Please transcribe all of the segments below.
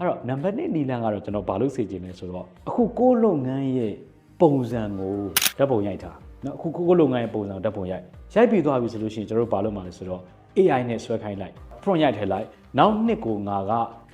အဲ့တော့နံပါတ်1နီလန်းကတော့ကျွန်တော်ဘာလို့စေချင်လဲဆိုတော့အခုကိုယ့်လုပ်ငန်းရဲ့ပုံစံကိုဓာတ်ပုံရိုက်တာเนาะအခုကိုယ့်လုပ်ငန်းရဲ့ပုံစံကိုဓာတ်ပုံရိုက်ရိုက်ပြီးသွားပြီဆိုလို့ရှိရင်ကျွန်တော်တို့ဘာလုပ်မှာလဲဆိုတော့ AI နဲ့ဆွဲခိုင်းလိုက် front ရိုက်ထည့်လိုက်နောက်နှစ်ကိုငါက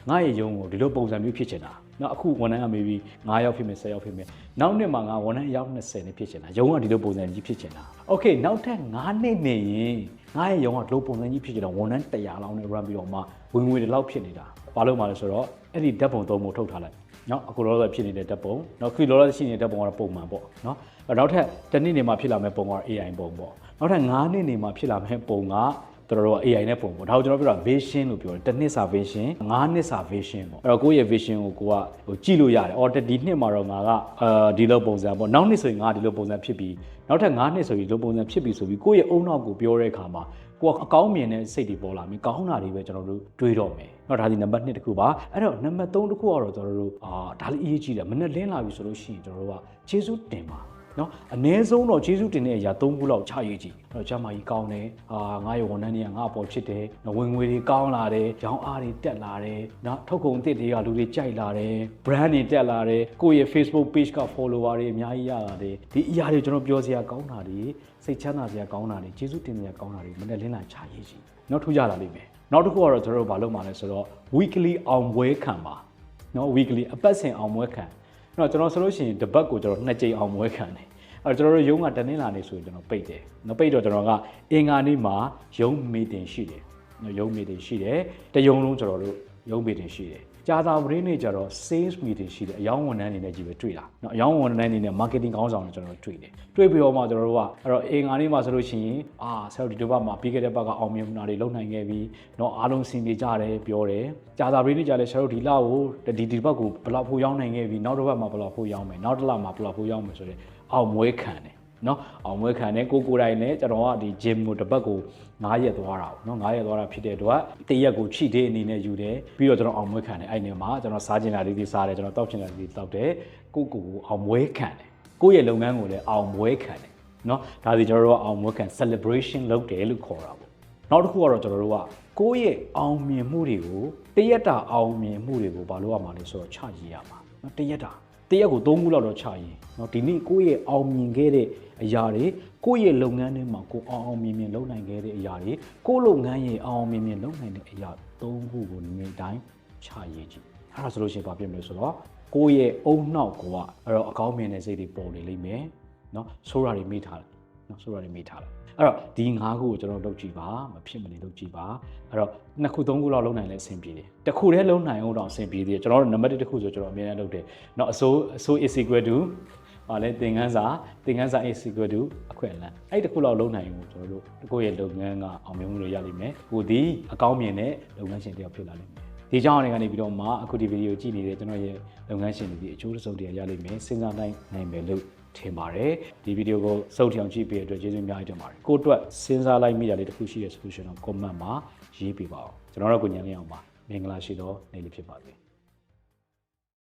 ငါရဲ့ရုံးကိုဒီလိုပုံစံမျိုးဖြစ်ချင်တာเนาะအခုဝန်ထမ်းက maybe 9ယောက်ဖြစ်မယ်10ယောက်ဖြစ်မယ်နောက်နှစ်မှာငါဝန်ထမ်းအယောက်20နဲ့ဖြစ်ချင်တာရုံးကဒီလိုပုံစံကြီးဖြစ်ချင်တာ okay နောက်ထပ်9နှစ်နေရင် ငါ့ရဲ့ရုံကလိုပုံစံကြီးဖြစ်ကြတော့ဝန်ထမ်း100လောက်နဲ့ run ပြီးတော့မှဝင်ငွေတွေလောက်ဖြစ်နေတာဘာလို့မှလဲဆိုတော့အဲ့ဒီဓာတ်ပုံသုံးပုံထုတ်ထားလိုက်နော်အခုလောလောဆယ်ဖြစ်နေတဲ့ဓာတ်ပုံနော်ခုလောလောဆယ်ရှိနေတဲ့ဓာတ်ပုံကတော့ပုံမှန်ပေါ့နော်နောက်ထပ်တစ်နှစ်နေမှဖြစ်လာမယ့်ပုံက AI ပုံပေါ့နောက်ထပ်9နှစ်နေမှဖြစ်လာမယ့်ပုံက တော်တော် AI နဲ့ပုံပေါ့ဒါကိုကျွန်တော်ပြောတာ vision လို့ပြောတယ်တစ်နှစ်စာ vision 9နှစ်စာ vision ပေါ့အဲ့တော့ကိုယ့်ရဲ့ vision ကိုကိုကဟိုကြည့်လို့ရတယ်အော်ဒီနှစ်မှာတော့ငါကအာဒီလိုပုံစံပေါ့နောက်နှစ်ဆိုရင်ငါဒီလိုပုံစံဖြစ်ပြီးနောက်ထပ်9နှစ်ဆိုရင်ဒီလိုပုံစံဖြစ်ပြီးဆိုပြီးကိုယ့်ရဲ့အုံနောက်ကိုပြောတဲ့အခါမှာကိုကအကောင်းမြင်တဲ့စိတ်တွေပေါ်လာမယ်ကောင်းတာတွေပဲကျွန်တော်တို့တွေးတော့မယ်เนาะဒါဒီနံပါတ်1တစ်ခုပါအဲ့တော့နံပါတ်3တစ်ခုကတော့ကျွန်တော်တို့အာဒါလေးအရေးကြီးတယ်မနေ့လင်းလာပြီဆိုလို့ရှိရင်ကျွန်တော်တို့ကခြေစူးတင်ပါ နော်အ ਨੇ ဆုံးတော့ကျေးဇူးတင်တဲ့အရာ၃ခုလောက်ချရေးကြည့်အဲ့တော့ကျမကြီးကောင်းတယ်အာငါရဲ့ဝန်ထမ်းတွေကငါအပေါ်ဖြစ်တယ်နော်ဝင်ငွေတွေကောင်းလာတယ်ရောင်းအားတွေတက်လာတယ်နော်ထုတ်ကုန်အသစ်တွေကလူတွေကြိုက်လာတယ် brand တွေတက်လာတယ်ကိုယ့်ရဲ့ Facebook page က follower တွေအများကြီးရလာတယ်ဒီအရာတွေကျွန်တော်ပြောစရာကောင်းတာတွေစိတ်ချမ်းသာစရာကောင်းတာတွေကျေးဇူးတင်စရာကောင်းတာတွေမနေ့လင်းလာချရေးကြည့်နောက်ထူးကြလာလိမ့်မယ်နောက်တစ်ခုကတော့ကျွန်တော်တို့မလုပ်မှလဲဆိုတော့ weekly အောင်ပွဲခံပါနော် weekly အပတ်စဉ်အောင်ပွဲခံ အဲ့တော့ကျွန်တော်ဆိုလို့ရှိရင်တစ်ပတ်ကိုကျွန်တော်နှစ်ကြိမ်အောင်ပွဲခံတယ်အဲ့တော့ကျွန်တော်တို့ရုံးကတနင်္လာနေ့ဆိုရင်ကျွန်တော်ပိတ်တယ်။နော်ပိတ်တော့ကျွန်တော်ကအင်္ဂါနေ့မှာရုံးမီတင်ရှိတယ်။နော်ရုံးမီတင်ရှိတယ်။တရုံလုံးကျွန်တော်တို့ရုံးမီတင်ရှိတယ်။ ကြာသာပရင်းနေ့ကျတော့ sales meeting ရှိတယ်။အယောင်းဝန်ထမ်းအနေနဲ့ကြီးပဲတွေ့တာ။နော်အယောင်းဝန်ထမ်းအနေနဲ့ marketing ကောင်းဆောင်တွေကျွန်တော်တို့တွေ့တယ်။တွေ့ပြီးတော့မှကျွန်တော်တို့ကအဲ့တော့အင်္ဂါနေ့မှာဆိုလို့ရှိရင်အာဆယ်ဒီတစ်ပတ်မှာပြီးခဲ့တဲ့ပတ်ကအောင်မြင်မှုနာတွေလုပ်နိုင်ခဲ့ပြီ။နော်အားလုံးစင်ပြေကြတယ်ပြောတယ်။ကြာသာပရင်းနေ့ကျလည်းဆယ်တို့ဒီလကိုဒီဒီပတ်ကိုဘယ်လောက်ဖို့ရောင်းနိုင်ခဲ့ပြီ။နောက်တစ်ပတ်မှာဘယ်လောက်ဖို့ရောင်းမယ်။နောက်တစ်လမှာဘယ်လောက်ဖို့ရောင်းမယ်ဆိုတဲ့အောင်မွေးခံတယ် နော်အောင်မွေးခံနဲ့ကိုကိုတိုင်းလည်းကျွန်တော်ကဒီ gym ကိုတစ်ပတ်ကို9ရက်သွားတာပေါ့နော်9ရက်သွားတာဖြစ်တဲ့အတွက်တရက်ကို cheat day အနေနဲ့ယူတယ်ပြီးတော့ကျွန်တော်အောင်မွေးခံတယ်အဲ့ဒီမှာကျွန်တော်စားချင်တာလေးတွေစားတယ်ကျွန်တော်တောက်ချင်တာလေးတွေတောက်တယ်ကိုကိုကိုအောင်မွေးခံတယ်ကိုယ့်ရဲ့လုပ်ငန်းကိုလည်းအောင်မွေးခံတယ်နော်ဒါစီကျွန်တော်တို့ကအောင်မွေးခံ celebration လုပ်တယ်လို့ခေါ်တာပေါ့နောက်တစ်ခုကတော့ကျွန်တော်တို့ကကိုယ့်ရဲ့အောင်မြင်မှုတွေကိုတရက်တာအောင်မြင်မှုတွေကိုဘာလို့ရမှာလဲဆိုတော့ချရည်ရမှာနော်တရက်တာ တရက်ကို၃ခုလောက်တော့ချရင်เนาะဒီနေ့ကိုယ့်ရဲ့အောင်မြင်ခဲ့တဲ့အရာတွေကိုယ့်ရဲ့လုပ်ငန်းထဲမှာကိုအောင်အောင်မြင်မြင်လုပ်နိုင်ခဲ့တဲ့အရာတွေကိုယ့်လုပ်ငန်းရဲ့အောင်အောင်မြင်မြင်လုပ်နိုင်တဲ့အရာ၃ခုကိုနေ့တိုင်းချရေးကြည့်အဲ့ဒါဆိုလို့ရှိရင်ဘာဖြစ်မလဲဆိုတော့ကိုယ့်ရဲ့အုံနှောက်ကအဲ့တော့အကောင်းမြင်တဲ့စိတ်တွေပေါ်နေလိမ့်မယ်เนาะဆိုးတာတွေမိထားတယ် နော်ဆိုတော့နေမိထားလိုက်အဲ့တော့ဒီ၅ခုကိုကျွန်တော်လုပ်ကြည့်ပါမဖြစ်မနေလုပ်ကြည့်ပါအဲ့တော့နှစ်ခုသုံးခုလောက်လုပ်နိုင်လဲအဆင်ပြေတယ်တစ်ခုတည်းလုပ်နိုင်အောင်တော့အဆင်ပြေတယ်ကျွန်တော်တို့နံပါတ်1တစ်ခုဆိုကျွန်တော်အများအားလုပ်တယ်နော်အစိုးအစိုး is equal to ဟာလဲသင်ခန်းစာသင်ခန်းစာ is equal to အခွင့်အလမ်းအဲ့တစ်ခုလောက်လုပ်နိုင်ရင်ကျွန်တော်တို့ကိုယ့်ရဲ့လုပ်ငန်းကအောင်မြင်မှုတွေရလိမ့်မယ်ကိုဒီအကောင်းမြင်တဲ့လုပ်ငန်းရှင်တယောက်ဖြစ်လာလိမ့်မယ်ဒီကြောင့်အနေနဲ့ပြီးတော့မှအခုဒီဗီဒီယိုကြည့်နေတဲ့ကျွန်တော်ရဲ့လုပ်ငန်းရှင်တွေဒီအကျိုးတစ်စုံတရာရလိမ့်မယ်စဉ်းစားနိုင်နိုင်မယ်လို့ ထင်ပါတယ်ဒီဗီဒီယိုကိုစုပ်ထအောင်ကြည့်ပေးတဲ့အတွက်ကျေးဇူးအများကြီးတင်ပါတယ်ကိုယ့်အတွက်စဉ်းစားလိုက်မိတာလေးတစ်ခုရှိတဲ့ solution တော့ comment မှာရေးပေးပါအောင်ကျွန်တော်တို့ကိုညံနေအောင်ပါမင်္ဂလာရှိသောနေ့လေးဖြစ်ပါစေ